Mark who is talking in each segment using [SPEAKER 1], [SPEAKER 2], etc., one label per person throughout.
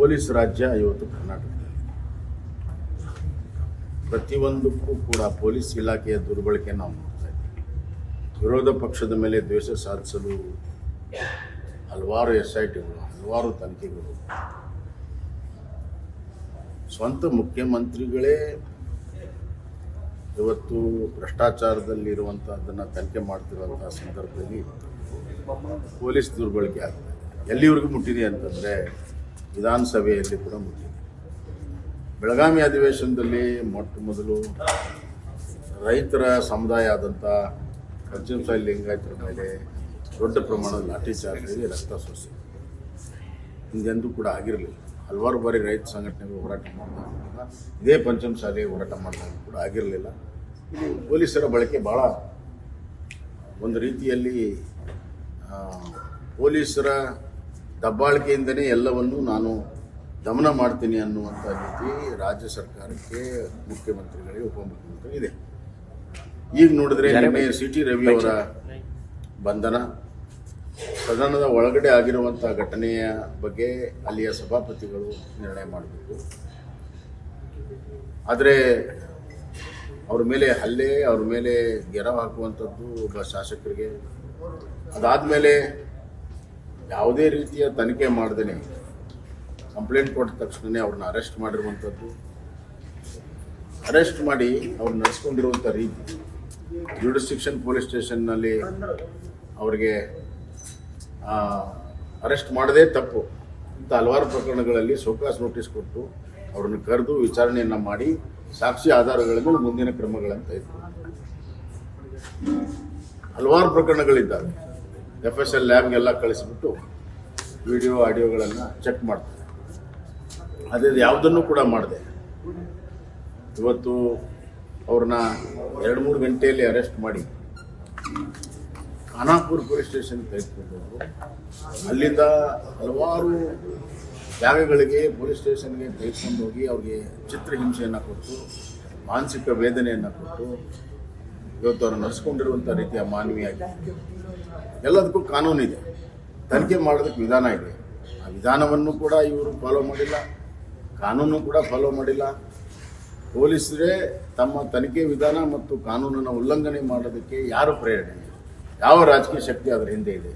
[SPEAKER 1] Police ರಾಜ್ಯ ಇವತ್ತು ಕರ್ನಾಟಕದಲ್ಲಿ. ಪ್ರತಿಯೊಂದಕ್ಕೂ ಕೂಡ ಪೊಲೀಸ್ ಇಲಾಖೆಯ ದುರ್ಬಳಕೆ ನಾವು ನೋಡ್ತಾ ಇದ್ದೀವಿ. ವಿರೋಧ ಪಕ್ಷದ ಮೇಲೆ ದ್ವೇಷ ಸಾಧಿಸಲು ಹಲವಾರು ಎಸ್ ಐ ಟಿಗಳು ಹಲವಾರು ತನಿಖೆಗಳು. ಸ್ವಂತ ಮುಖ್ಯಮಂತ್ರಿಗಳೇ ಇವತ್ತು ಭ್ರಷ್ಟಾಚಾರದಲ್ಲಿರುವಂಥದ್ದನ್ನು ತನಿಖೆ ಮಾಡ್ತಿರುವಂಥ ಸಂದರ್ಭದಲ್ಲಿ ಪೊಲೀಸ್ ದುರ್ಬಳಕೆ ಆಗ್ತದೆ ಎಲ್ಲಿವರೆಗೂ ಮುಟ್ಟಿದೆ ಅಂತಂದರೆ ವಿಧಾನಸಭೆಯಲ್ಲಿ ಕೂಡ ಮುಗಿದಿದೆ ಬೆಳಗಾವಿ ಅಧಿವೇಶನದಲ್ಲಿ ಮೊಟ್ಟ ಮೊದಲು ರೈತರ ಸಮುದಾಯ ಆದಂಥ ಪಂಚಮಸಾಲಿ ಲಿಂಗಾಯತರ ಮೇಲೆ ದೊಡ್ಡ ಪ್ರಮಾಣದ ಲಾಠಿ ಚಾರ್ಜ್ಗೆ ರಕ್ತ ಸೋಸಿ ಹಿಂದೆಂದೂ ಕೂಡ ಆಗಿರಲಿಲ್ಲ. ಹಲವಾರು ಬಾರಿ ರೈತ ಸಂಘಟನೆಗಳು ಹೋರಾಟ ಮಾಡಿದಾಗ ಇದೇ ಪಂಚಮಸಾಲಿ ಹೋರಾಟ ಮಾಡಿದಾಗ ಕೂಡ ಆಗಿರಲಿಲ್ಲ. ಪೊಲೀಸರ ಬಳಕೆ ಭಾಳ ಒಂದು ರೀತಿಯಲ್ಲಿ ಪೊಲೀಸರ ದಬ್ಬಾಳಿಕೆಯಿಂದನೇ ಎಲ್ಲವನ್ನೂ ನಾನು ದಮನ ಮಾಡ್ತೀನಿ ಅನ್ನುವಂಥ ರೀತಿ ರಾಜ್ಯ ಸರ್ಕಾರಕ್ಕೆ ಮುಖ್ಯಮಂತ್ರಿಗಳಿಗೆ ಉಪಮುಖ್ಯಮಂತ್ರಿ ಇದೆ. ಈಗ ನೋಡಿದ್ರೆ ನಿನ್ನೆ ಸಿ ಟಿ ರವಿ ಅವರ ಬಂಧನ ಸದನದ ಒಳಗಡೆ ಆಗಿರುವಂಥ ಘಟನೆಯ ಬಗ್ಗೆ ಅಲ್ಲಿಯ ಸಭಾಪತಿಗಳು ನಿರ್ಣಯ ಮಾಡಬೇಕು. ಆದರೆ ಅವ್ರ ಮೇಲೆ ಹಲ್ಲೆ ಅವ್ರ ಮೇಲೆ ಗೆರವು ಹಾಕುವಂಥದ್ದು ಒಬ್ಬ ಶಾಸಕರಿಗೆ ಅದಾದಮೇಲೆ ಯಾವುದೇ ರೀತಿಯ ತನಿಖೆ ಮಾಡ್ದೇ ಕಂಪ್ಲೇಂಟ್ ಕೊಟ್ಟ ತಕ್ಷಣವೇ ಅವ್ರನ್ನ ಅರೆಸ್ಟ್ ಮಾಡಿರುವಂಥದ್ದು. ಅರೆಸ್ಟ್ ಮಾಡಿ ಅವ್ರು ನಡೆಸ್ಕೊಂಡಿರುವಂಥ ರೀತಿ. ಜುಡಿಸ್ಟಿಕ್ಷನ್ ಪೊಲೀಸ್ ಸ್ಟೇಷನ್ನಲ್ಲಿ ಅವರಿಗೆ ಅರೆಸ್ಟ್ ಮಾಡದೇ ತಪ್ಪು. ಇಂಥ ಹಲವಾರು ಪ್ರಕರಣಗಳಲ್ಲಿ ಸೋಕಾಸ್ ನೋಟಿಸ್ ಕೊಟ್ಟು ಅವ್ರನ್ನ ಕರೆದು ವಿಚಾರಣೆಯನ್ನು ಮಾಡಿ ಸಾಕ್ಷಿ ಆಧಾರಗಳನ್ನು ಮುಂದಿನ ಕ್ರಮಗಳಂತ ಇತ್ತು ಹಲವಾರು ಪ್ರಕರಣಗಳಿದ್ದಾವೆ. ಎಫ್ ಎಸ್ ಎಲ್ ಲ್ಯಾಬ್ಗೆಲ್ಲ ಕಳಿಸಿಬಿಟ್ಟು ವಿಡಿಯೋ, ಆಡಿಯೋಗಳನ್ನು ಚೆಕ್ ಮಾಡ್ತಾರೆ. ಅದೇ ಯಾವುದನ್ನು ಕೂಡ ಮಾಡಿದೆ. ಇವತ್ತು ಅವ್ರನ್ನ ಎರಡು ಮೂರು ಗಂಟೆಯಲ್ಲಿ ಅರೆಸ್ಟ್ ಮಾಡಿ. ಖಾನಾಪುರ ಪೊಲೀಸ್ ಸ್ಟೇಷನ್ ತೆಗೆದುಕೊಂಡು ಅಲ್ಲಿಂದ ಹಲವಾರು ಜಾಗಗಳಿಗೆ ಪೊಲೀಸ್ ಸ್ಟೇಷನ್ಗೆ ತೆಗೆದುಕೊಂಡು ಹೋಗಿ ಅವ್ರಿಗೆ ಚಿತ್ರಹಿಂಸೆಯನ್ನು ಕೊಟ್ಟು, ಮಾನಸಿಕ ವೇದನೆಯನ್ನು ಕೊಟ್ಟು ಇವತ್ತು ಅವರು ನಡೆಸ್ಕೊಂಡಿರುವಂಥ ರೀತಿಯ ಮಾನವೀಯ ಎಲ್ಲದಕ್ಕೂ ಕಾನೂನಿದೆ ತನಿಖೆ ಮಾಡೋದಕ್ಕೆ ವಿಧಾನ ಇದೆ. ಆ ವಿಧಾನವನ್ನು ಕೂಡ ಇವರು ಫಾಲೋ ಮಾಡಿಲ್ಲ. ಕಾನೂನು ಕೂಡ ಫಾಲೋ ಮಾಡಿಲ್ಲ. ಪೊಲೀಸರೇ ತಮ್ಮ ತನಿಖೆ ವಿಧಾನ ಮತ್ತು ಕಾನೂನನ್ನು ಉಲ್ಲಂಘನೆ ಮಾಡೋದಕ್ಕೆ ಯಾರು ಪ್ರೇರಣೆ? ಯಾವ ರಾಜಕೀಯ ಶಕ್ತಿ ಅದರ ಹಿಂದೆ ಇದೆ?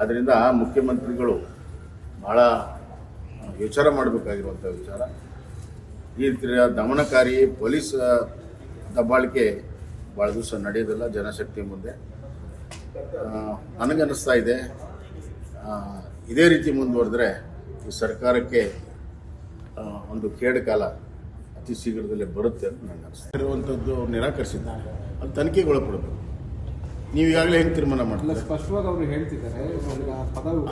[SPEAKER 1] ಆದ್ದರಿಂದ ಮುಖ್ಯಮಂತ್ರಿಗಳು ಭಾಳ ವಿಚಾರ ಮಾಡಬೇಕಾಗಿರುವಂಥ ವಿಚಾರ. ಈ ರೀತಿಯ ದಮನಕಾರಿ ಪೊಲೀಸ್ ದಬ್ಬಾಳಿಕೆ ಭಾಳ ದಿವಸ ನಡೆಯೋದಿಲ್ಲ ಜನಶಕ್ತಿ ಮುಂದೆ. ನನಗೆ ನನಗನ್ನಿಸ್ತಾ ಇದೆ ಇದೇ ರೀತಿ ಮುಂದುವರೆದ್ರೆ ಈ ಸರ್ಕಾರಕ್ಕೆ ಒಂದು ಕೇಡು ಕಾಲ ಅತಿ ಶೀಘ್ರದಲ್ಲೇ ಬರುತ್ತೆ ಅಂತ ನನಗೆ ಅನಿಸ್ತಾ ಇರುವಂಥದ್ದು ನಿರಾಕರಿಸಿದ್ದಾರೆ. ಅದು ತನಿಖೆಗೆ ಒಳಪಡಬೇಕು ನೀವು ಈಗಾಗಲೇ ಹೆಂಗೆ ತೀರ್ಮಾನ ಮಾಡ್ತಾರೆ?
[SPEAKER 2] ಸ್ಪಷ್ಟವಾಗಿ ಅವರು ಹೇಳ್ತಿದ್ದಾರೆ.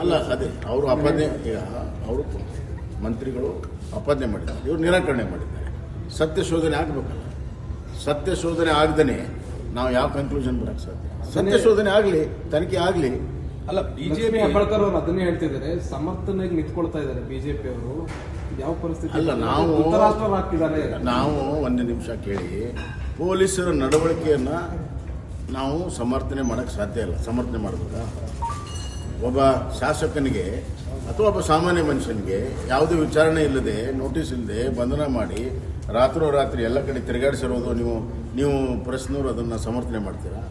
[SPEAKER 1] ಅಲ್ಲ ಅದೇ ಅವರು ಅಪಾದನೆ ಈಗ ಅವರು ಮಂತ್ರಿಗಳು ಅಪಾದನೆ ಮಾಡಿದ್ದಾರೆ. ಇವರು ನಿರಾಕರಣೆ ಮಾಡಿದ್ದಾರೆ. ಸತ್ಯ ಶೋಧನೆ ಆಗಬೇಕಲ್ಲ ಸತ್ಯ ಶೋಧನೆ ಆಗದೇ ನಾವು ಯಾವ ಕನ್ಕ್ಲೂಷನ್ ಬರಕ್ಕೆ ಸಾಧ್ಯ? ಸತ್ಯ ಶೋಧನೆ ಆಗಲಿ ತನಿಖೆ ಆಗಲಿ.
[SPEAKER 3] ಅಲ್ಲ ಬಿಜೆಪಿ
[SPEAKER 2] ಹೆಬ್ಬಾಳ್ಕರ್ ಅವರು ಅದನ್ನೇ ಹೇಳ್ತಿದ್ದಾರೆ. ಸಮರ್ಥನೆಗೆ ನಿಂತ್ಕೊಳ್ತಾ ಇದ್ದಾರೆ ಬಿಜೆಪಿ ಅವರು. ಯಾವ ಪರಿಸ್ಥಿತಿ?
[SPEAKER 1] ಅಲ್ಲ, ನಾವು- ನಾವು ಒಂದು ನಿಮಿಷ ಕೇಳಿ. ಪೊಲೀಸರ ನಡವಳಿಕೆಯನ್ನು ನಾವು ಸಮರ್ಥನೆ ಮಾಡೋಕ್ಕೆ ಸಾಧ್ಯ ಇಲ್ಲ. ಸಮರ್ಥನೆ ಮಾಡಬೇಕಾ? ಒಬ್ಬ ಶಾಸಕನಿಗೆ ಅಥವಾ ಒಬ್ಬ ಸಾಮಾನ್ಯ ಮನುಷ್ಯನಿಗೆ ಯಾವುದೇ ವಿಚಾರಣೆ ಇಲ್ಲದೆ ನೋಟಿಸ್ ಇಲ್ಲದೆ ಬಂಧನ ಮಾಡಿ ರಾತ್ರೋರಾತ್ರಿ ಎಲ್ಲ ಕಡೆ ತಿರುಗಾಡಿಸಿರೋದು ನೀವು ನೀವು ಪ್ರೆಸ್ನವರು ಅದನ್ನು ಸಮರ್ಥನೆ ಮಾಡ್ತೀರಾ?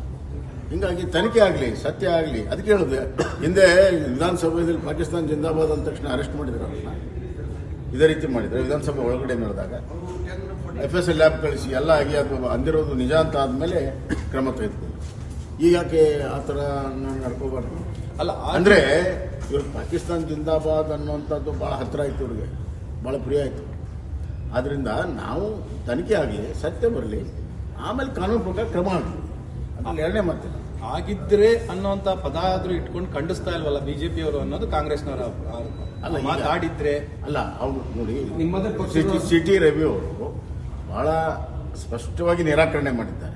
[SPEAKER 1] ಹಿಂಗಾಗಿ ತನಿಖೆ ಆಗಲಿ, ಸತ್ಯ ಆಗಲಿ ಅದಕ್ಕೆ ಹೇಳಿದೆ ಹಿಂದೆ ವಿಧಾನಸಭೆಯಲ್ಲಿ ಪಾಕಿಸ್ತಾನ ಜಿಂದಾಬಾದ್ ಅಂದ ತಕ್ಷಣ ಅರೆಸ್ಟ್ ಮಾಡಿದ್ರು ಅವ್ರನ್ನ. ಇದೇ ರೀತಿ ಮಾಡಿದ್ರು, ವಿಧಾನಸಭೆ ಒಳಗಡೆ ನಡೆದಾಗ. ಎಫ್ ಎಸ್ ಎಲ್ ಲ್ಯಾಬ್ ಕಳಿಸಿ, ಎಲ್ಲ ಆಗಿ ಅದು ಅಂದಿರೋದು ನಿಜ ಅಂತ ಆದಮೇಲೆ ಕ್ರಮ ತೆಗೆದುಕೊಂಡು ಈಗ ಯಾಕೆ ಆ ಥರ ನಡ್ಕೋಬಾರ್ದು?
[SPEAKER 3] ಅಲ್ಲ
[SPEAKER 1] ಅಂದರೆ ಇವ್ರು ಪಾಕಿಸ್ತಾನ ಜಿಂದಾಬಾದ್ ಅನ್ನುವಂಥದ್ದು ಭಾಳ ಹತ್ತಿರ ಆಯ್ತು ಇವ್ರಿಗೆ. ಭಾಳ ಪ್ರಿಯ ಆಯಿತು. ಆದ್ದರಿಂದ ನಾವು ತನಿಖೆ ಆಗಿ ಸತ್ಯ ಬರಲಿ ಆಮೇಲೆ ಕಾನೂನು ಪ್ರಕಾರ ಕ್ರಮ ಆಗಲಿ ಅದ್ರಲ್ಲಿ ಎರಡನೇ ಮಾತಿಲ್ಲ.
[SPEAKER 3] ಆಗಿದ್ರೆ ಅನ್ನೋಂಥ ಪದ ಆದರೂ ಇಟ್ಕೊಂಡು ಖಂಡಿಸ್ತಾ ಇಲ್ವಲ್ಲ ಬಿಜೆಪಿ ಅವರು ಅನ್ನೋದು ಕಾಂಗ್ರೆಸ್ನವರ
[SPEAKER 1] ಅಲ್ಲ,
[SPEAKER 3] ಮಾತಾಡಿದ್ರೆ?
[SPEAKER 1] ಅಲ್ಲ ಅವ್ರು ನೋಡಿ
[SPEAKER 2] ನಿಮ್ಮದೇ
[SPEAKER 1] ಸಿಟಿ ಸಿಟಿ ರವಿ ಅವರು ಬಹಳ ಸ್ಪಷ್ಟವಾಗಿ ನಿರಾಕರಣೆ ಮಾಡಿದ್ದಾರೆ.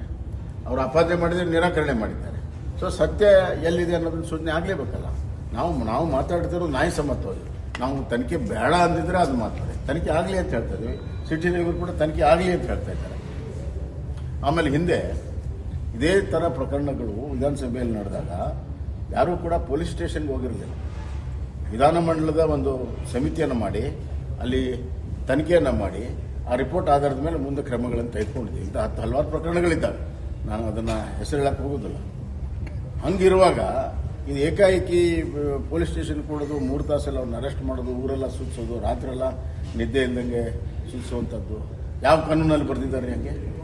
[SPEAKER 1] ಅವರು ಅಪಾದ್ಯ ಮಾಡಿದ್ರೆ ನಿರಾಕರಣೆ ಮಾಡಿದ್ದಾರೆ. ಸೊ ಸತ್ಯ ಎಲ್ಲಿದೆ ಅನ್ನೋದನ್ನ ಸೂಚನೆ ಆಗಲೇಬೇಕಲ್ಲ. ನಾವು ನಾವು ಮಾತಾಡ್ತಿರೋ ನ್ಯಾಯ ಸಮ್ಮತವಾಗಿ ನಾವು ತನಿಖೆ ಬೇಡ ಅಂದಿದ್ರೆ ಅದು ಮಾತಾಡಿ. ತನಿಖೆ ಆಗಲಿ ಅಂತ ಹೇಳ್ತಾ ಇದ್ವಿ. ಕೂಡ ತನಿಖೆ ಆಗಲಿ ಅಂತ ಹೇಳ್ತಾ ಇದ್ದಾರೆ. ಆಮೇಲೆ ಹಿಂದೆ ಇದೇ ಥರ ಪ್ರಕರಣಗಳು ವಿಧಾನಸಭೆಯಲ್ಲಿ ನಡೆದಾಗ ಯಾರೂ ಕೂಡ ಪೊಲೀಸ್ ಸ್ಟೇಷನ್ಗೆ ಹೋಗಿರಲಿಲ್ಲ. ವಿಧಾನಮಂಡಲದ ಒಂದು ಸಮಿತಿಯನ್ನು ಮಾಡಿ, ಅಲ್ಲಿ ತನಿಖೆಯನ್ನು ಮಾಡಿ, ಆ ರಿಪೋರ್ಟ್ ಆಧಾರದ ಮೇಲೆ ಮುಂದೆ ಕ್ರಮಗಳನ್ನು ತೆಗೆದುಕೊಂಡಿದ್ದೀವಿ ಇಂಥ ಹತ್ತು ಹಲವಾರು ಪ್ರಕರಣಗಳಿದ್ದಾವೆ. ನಾನು ಅದನ್ನು ಹೆಸರು ಹೇಳಕ್ಕೆ ಹೋಗೋದಿಲ್ಲ. ಹಂಗಿರುವಾಗ ಇದು ಏಕಾಏಕಿ ಪೊಲೀಸ್ ಸ್ಟೇಷನ್ ಕೊಡೋದು, ಮೂರು ತಾಸೆಲ್ಲ ಅವ್ರನ್ನ ಅರೆಸ್ಟ್ ಮಾಡೋದು, ಊರೆಲ್ಲ ಸುತ್ತಿಸೋದು ರಾತ್ರೆಲ್ಲ ನಿದ್ದೆ ಇಲ್ದಂಗೆ ಸುತ್ತಿಸುವಂಥದ್ದು ಯಾವ ಕಾನೂನಲ್ಲಿ ಬರೆದಿದ್ದಾರೆ ಹಂಗೆ?